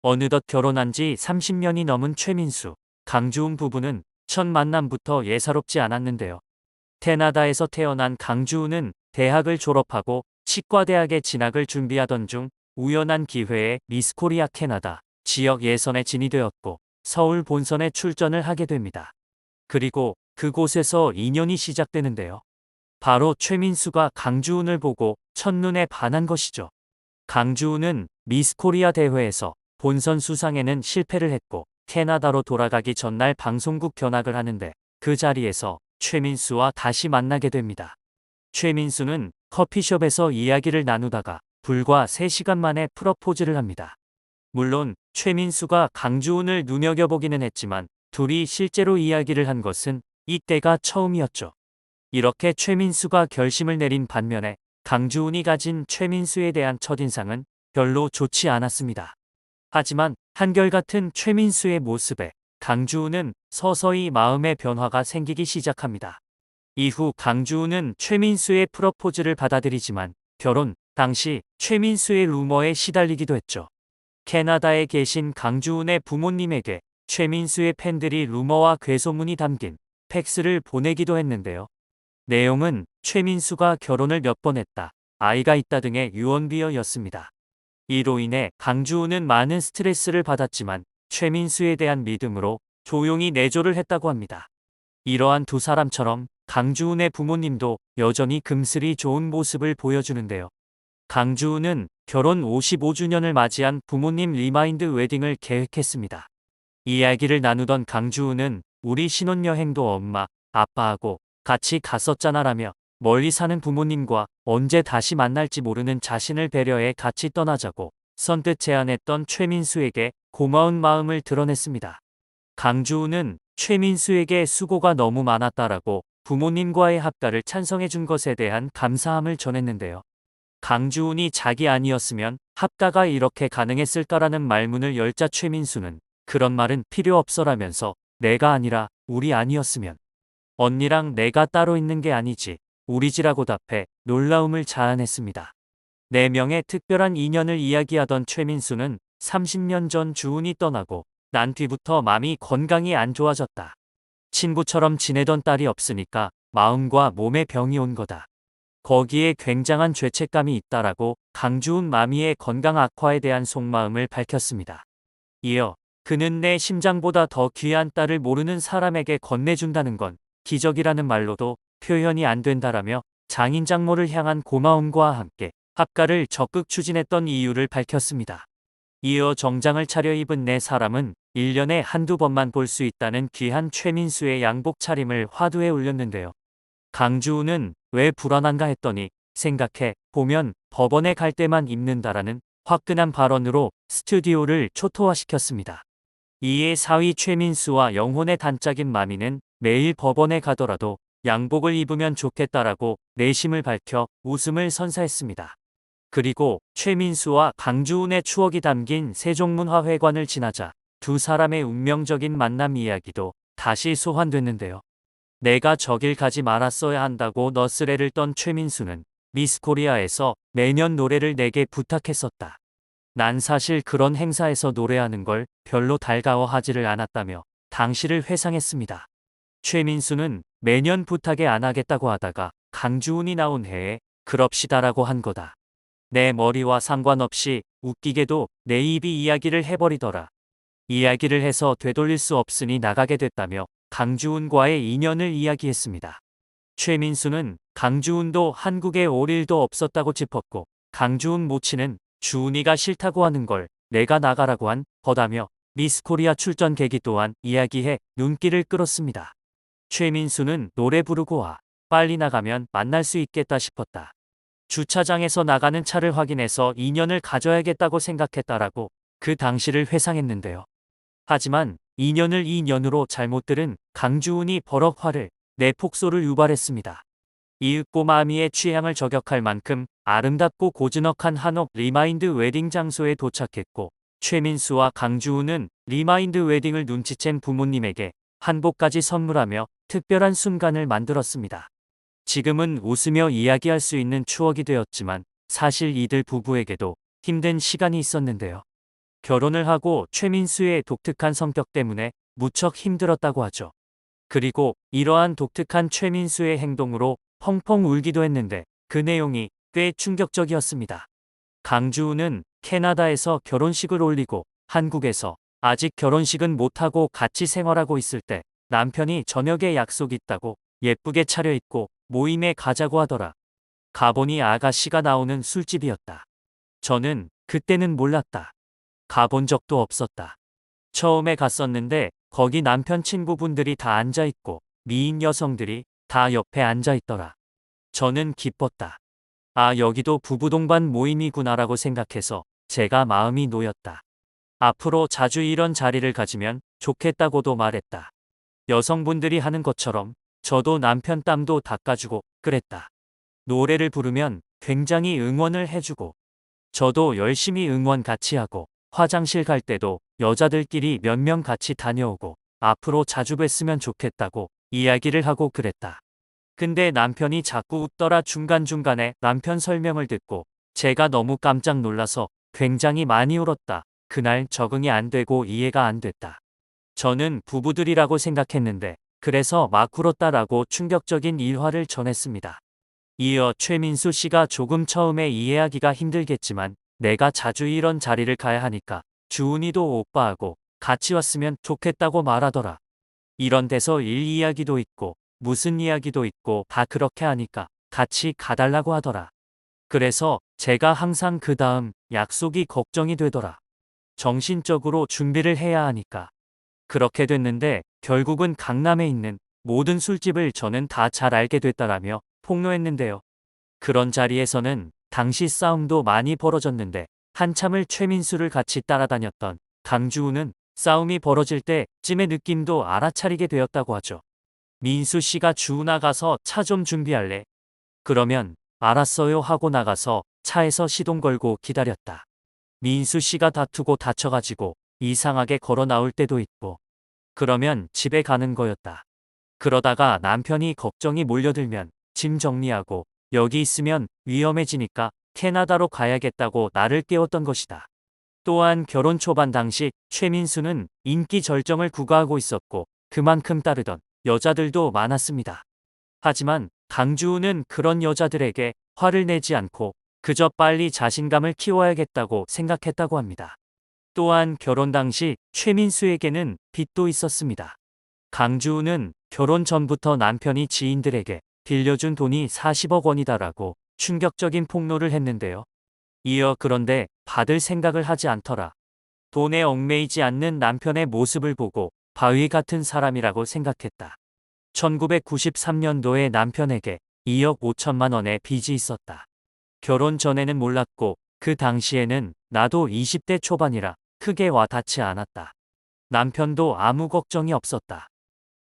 어느덧 결혼한 지 30년이 넘은 최민수, 강주은 부부는 첫 만남부터 예사롭지 않았는데요. 캐나다에서 태어난 강주은은 대학을 졸업하고 치과대학에 진학을 준비하던 중 우연한 기회에 미스코리아 캐나다 지역 예선에 진이되었고 서울 본선에 출전을 하게 됩니다. 그리고 그곳에서 인연이 시작되는데요. 바로 최민수가 강주은을 보고 첫눈에 반한 것이죠. 강주은은 미스코리아 대회에서 본선 수상에는 실패를 했고 캐나다로 돌아가기 전날 방송국 견학을 하는데 그 자리에서 최민수와 다시 만나게 됩니다. 최민수는 커피숍에서 이야기를 나누다가 불과 3시간 만에 프러포즈를 합니다. 물론 최민수가 강주은을 눈여겨보기는 했지만 둘이 실제로 이야기를 한 것은 이때가 처음이었죠. 이렇게 최민수가 결심을 내린 반면에 강주은이 가진 최민수에 대한 첫인상은 별로 좋지 않았습니다. 하지만 한결같은 최민수의 모습에 강주은은 서서히 마음의 변화가 생기기 시작합니다. 이후 강주은은 최민수의 프러포즈를 받아들이지만 결혼 당시 최민수의 루머에 시달리기도 했죠. 캐나다에 계신 강주은의 부모님에게 최민수의 팬들이 루머와 괴소문이 담긴 팩스를 보내기도 했는데요. 내용은 최민수가 결혼을 몇 번 했다, 아이가 있다 등의 유언비어였습니다. 이로 인해 강주은은 많은 스트레스를 받았지만 최민수에 대한 믿음으로 조용히 내조를 했다고 합니다. 이러한 두 사람처럼 강주은의 부모님도 여전히 금슬이 좋은 모습을 보여주는데요. 강주은은 결혼 55주년을 맞이한 부모님 리마인드 웨딩을 계획했습니다. 이야기를 나누던 강주은은 우리 신혼여행도 엄마, 아빠하고 같이 갔었잖아라며 멀리 사는 부모님과 언제 다시 만날지 모르는 자신을 배려해 같이 떠나자고 선뜻 제안했던 최민수에게 고마운 마음을 드러냈습니다. 강주우는 최민수에게 수고가 너무 많았다라고 부모님과의 합가를 찬성해 준 것에 대한 감사함을 전했는데요. 강주운이 자기 아니었으면 합가가 이렇게 가능했을까라는 말문을 열자 최민수는 그런 말은 필요 없어라면서 내가 아니라 우리 아니었으면 언니랑 내가 따로 있는 게 아니지 우리 지라고 답해 놀라움을 자아냈습니다. 네 명의 특별한 인연을 이야기하던 최민수는 30년 전 주운이 떠나고 난 뒤부터 마음이 건강이 안 좋아졌다. 친구처럼 지내던 딸이 없으니까 마음과 몸에 병이 온 거다. 거기에 굉장한 죄책감이 있다라고 강주운 마미의 건강 악화에 대한 속마음을 밝혔습니다. 이어 그는 내 심장보다 더 귀한 딸을 모르는 사람에게 건네준다는 건 기적이라는 말로도 표현이 안 된다라며 장인 장모를 향한 고마움과 함께 합가를 적극 추진했던 이유를 밝혔습니다. 이어 정장을 차려입은 네 사람은 1년에 한두 번만 볼 수 있다는 귀한 최민수의 양복 차림을 화두에 올렸는데요. 강주우는 왜 불안한가 했더니 생각해 보면 법원에 갈 때만 입는다라는 화끈한 발언으로 스튜디오를 초토화시켰습니다. 이에 사위 최민수와 영혼의 단짝인 마미는 매일 법원에 가더라도 양복을 입으면 좋겠다라고 내심을 밝혀 웃음을 선사했습니다. 그리고 최민수와 강주운의 추억이 담긴 세종문화회관을 지나자 두 사람의 운명적인 만남 이야기도 다시 소환됐는데요. 내가 저길 가지 말았어야 한다고 너스레를 떤 최민수는 미스코리아에서 매년 노래를 내게 부탁했었다. 난 사실 그런 행사에서 노래하는 걸 별로 달가워하지를 않았다며 당시를 회상했습니다. 최민수는 매년 부탁에 안 하겠다고 하다가 강주운이 나온 해에 그럽시다라고 한 거다. 내 머리와 상관없이 웃기게도 내 입이 이야기를 해버리더라. 이야기를 해서 되돌릴 수 없으니 나가게 됐다며 강주운과의 인연을 이야기했습니다. 최민수는 강주운도 한국에 올 일도 없었다고 짚었고 강주운 모친은 주운이가 싫다고 하는 걸 내가 나가라고 한 거다며 미스코리아 출전 계기 또한 이야기해 눈길을 끌었습니다. 최민수는 노래 부르고 와 빨리 나가면 만날 수 있겠다 싶었다. 주차장에서 나가는 차를 확인해서 인연을 가져야겠다고 생각했다라고 그 당시를 회상했는데요. 하지만 인연을 인연으로 잘못 들은 강주운이 버럭 화를 내 폭소를 유발했습니다. 이윽고 마미의 취향을 저격할 만큼 아름답고 고즈넉한 한옥 리마인드 웨딩 장소에 도착했고 최민수와 강주운은 리마인드 웨딩을 눈치챈 부모님에게 한복까지 선물하며 특별한 순간을 만들었습니다. 지금은 웃으며 이야기할 수 있는 추억이 되었지만 사실 이들 부부에게도 힘든 시간이 있었는데요. 결혼을 하고 최민수의 독특한 성격 때문에 무척 힘들었다고 하죠. 그리고 이러한 독특한 최민수의 행동으로 펑펑 울기도 했는데 그 내용이 꽤 충격적이었습니다. 강주우는 캐나다에서 결혼식을 올리고 한국에서 아직 결혼식은 못하고 같이 생활하고 있을 때 남편이 저녁에 약속 있다고 예쁘게 차려입고 모임에 가자고 하더라. 가보니 아가씨가 나오는 술집이었다. 저는 그때는 몰랐다. 가본 적도 없었다. 처음에 갔었는데 거기 남편 친구분들이 다 앉아있고 미인 여성들이 다 옆에 앉아있더라. 저는 기뻤다. 아, 여기도 부부 동반 모임이구나라고 생각해서 제가 마음이 놓였다. 앞으로 자주 이런 자리를 가지면 좋겠다고도 말했다. 여성분들이 하는 것처럼 저도 남편 땀도 닦아주고 그랬다. 노래를 부르면 굉장히 응원을 해주고 저도 열심히 응원 같이 하고 화장실 갈 때도 여자들끼리 몇 명 같이 다녀오고 앞으로 자주 뵀으면 좋겠다고 이야기를 하고 그랬다. 근데 남편이 자꾸 웃더라 중간중간에 남편 설명을 듣고 제가 너무 깜짝 놀라서 굉장히 많이 울었다. 그날 적응이 안 되고 이해가 안 됐다. 저는 부부들이라고 생각했는데 그래서 막 울었다라고 충격적인 일화를 전했습니다. 이어 최민수 씨가 조금 처음에 이해하기가 힘들겠지만 내가 자주 이런 자리를 가야 하니까 주은이도 오빠하고 같이 왔으면 좋겠다고 말하더라. 이런 데서 일 이야기도 있고 무슨 이야기도 있고 다 그렇게 하니까 같이 가달라고 하더라. 그래서 제가 항상 그 다음 약속이 걱정이 되더라. 정신적으로 준비를 해야 하니까. 그렇게 됐는데 결국은 강남에 있는 모든 술집을 저는 다 잘 알게 됐다라며 폭로했는데요. 그런 자리에서는 당시 싸움도 많이 벌어졌는데 한참을 최민수를 같이 따라다녔던 강주우는 싸움이 벌어질 때쯤의 느낌도 알아차리게 되었다고 하죠. 민수 씨가 주우 나가서 차 좀 준비할래? 그러면 알았어요 하고 나가서 차에서 시동 걸고 기다렸다. 민수 씨가 다투고 다쳐가지고 이상하게 걸어 나올 때도 있고 그러면 집에 가는 거였다. 그러다가 남편이 걱정이 몰려들면 짐 정리하고 여기 있으면 위험해지니까 캐나다로 가야겠다고 나를 깨웠던 것이다. 또한 결혼 초반 당시 최민수는 인기 절정을 구가하고 있었고 그만큼 따르던 여자들도 많았습니다. 하지만 강주우는 그런 여자들에게 화를 내지 않고 그저 빨리 자신감을 키워야겠다고 생각했다고 합니다. 또한 결혼 당시 최민수에게는 빚도 있었습니다. 강주우는 결혼 전부터 남편이 지인들에게 빌려준 돈이 40억 원이다라고 충격적인 폭로를 했는데요. 이어 그런데 받을 생각을 하지 않더라. 돈에 얽매이지 않는 남편의 모습을 보고 바위 같은 사람이라고 생각했다. 1993년도에 남편에게 2억 5천만 원의 빚이 있었다. 결혼 전에는 몰랐고 그 당시에는 나도 20대 초반이라 크게 와닿지 않았다. 남편도 아무 걱정이 없었다.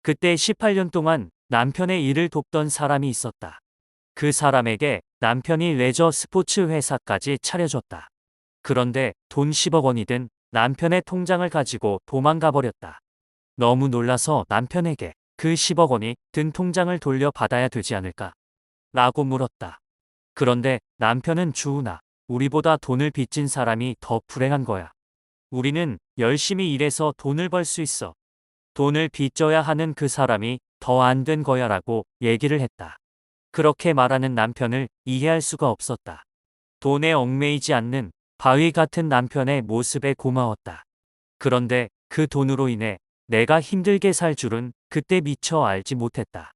그때 18년 동안 남편의 일을 돕던 사람이 있었다. 그 사람에게 남편이 레저 스포츠 회사까지 차려줬다. 그런데 돈 10억 원이 든 남편의 통장을 가지고 도망가 버렸다. 너무 놀라서 남편에게 그 10억 원이 든 통장을 돌려받아야 되지 않을까? 라고 물었다. 그런데 남편은 주우나 우리보다 돈을 빚진 사람이 더 불행한 거야. 우리는 열심히 일해서 돈을 벌 수 있어. 돈을 빚져야 하는 그 사람이 더 안 된 거야 라고 얘기를 했다. 그렇게 말하는 남편을 이해할 수가 없었다. 돈에 얽매이지 않는 바위 같은 남편의 모습에 고마웠다. 그런데 그 돈으로 인해 내가 힘들게 살 줄은 그때 미처 알지 못했다.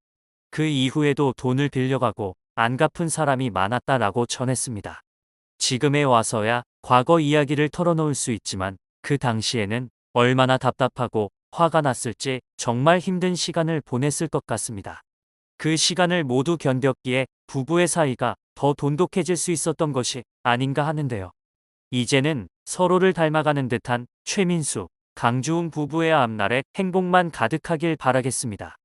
그 이후에도 돈을 빌려가고 안 갚은 사람이 많았다라고 전했습니다. 지금에 와서야 과거 이야기를 털어놓을 수 있지만 그 당시에는 얼마나 답답하고 화가 났을지 정말 힘든 시간을 보냈을 것 같습니다. 그 시간을 모두 견뎠기에 부부의 사이가 더 돈독해질 수 있었던 것이 아닌가 하는데요. 이제는 서로를 닮아가는 듯한 최민수, 강주웅 부부의 앞날에 행복만 가득하길 바라겠습니다.